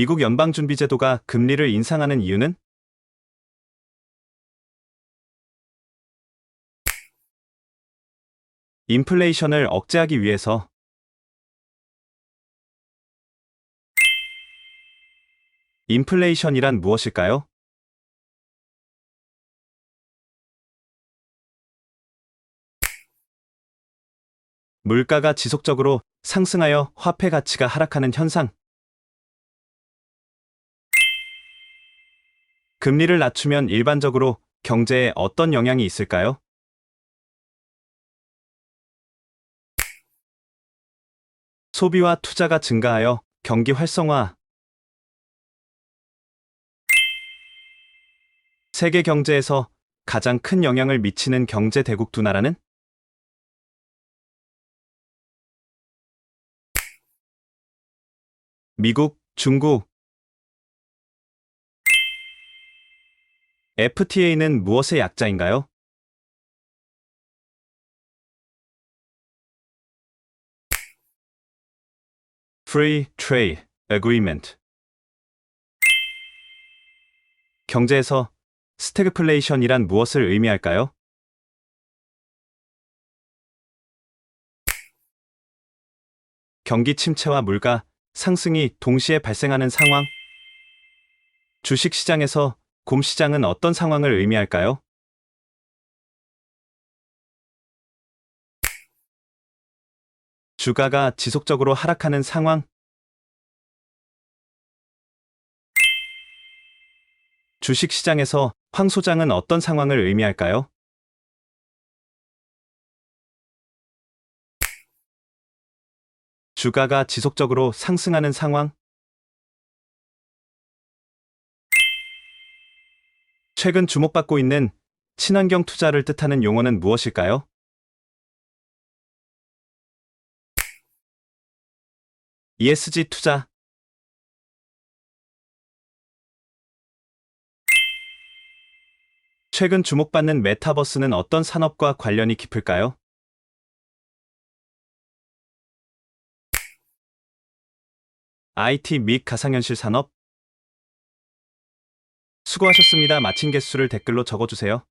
미국 연방준비제도가 금리를 인상하는 이유는? 인플레이션을 억제하기 위해서 인플레이션이란 무엇일까요? 물가가 지속적으로 상승하여 화폐 가치가 하락하는 현상. 금리를 낮추면 일반적으로 경제에 어떤 영향이 있을까요? 소비와 투자가 증가하여 경기 활성화. 세계 경제에서 가장 큰 영향을 미치는 경제 대국 두 나라는? 미국, 중국. FTA는 무엇의 약자인가요? Free Trade Agreement. 경제에서 스태그플레이션이란 무엇을 의미할까요? 경기 침체와 물가 상승이 동시에 발생하는 상황. 주식 시장에서 곰 시장은 어떤 상황을 의미할까요? 주가가 지속적으로 하락하는 상황. 주식 시장에서 황 소장은 어떤 상황을 의미할까요? 주가가 지속적으로 상승하는 상황. 최근 주목받고 있는 친환경 투자를 뜻하는 용어는 무엇일까요? ESG 투자. 최근 주목받는 메타버스는 어떤 산업과 관련이 깊을까요? IT 및 가상현실 산업. 수고하셨습니다. 마친 개수를 댓글로 적어주세요.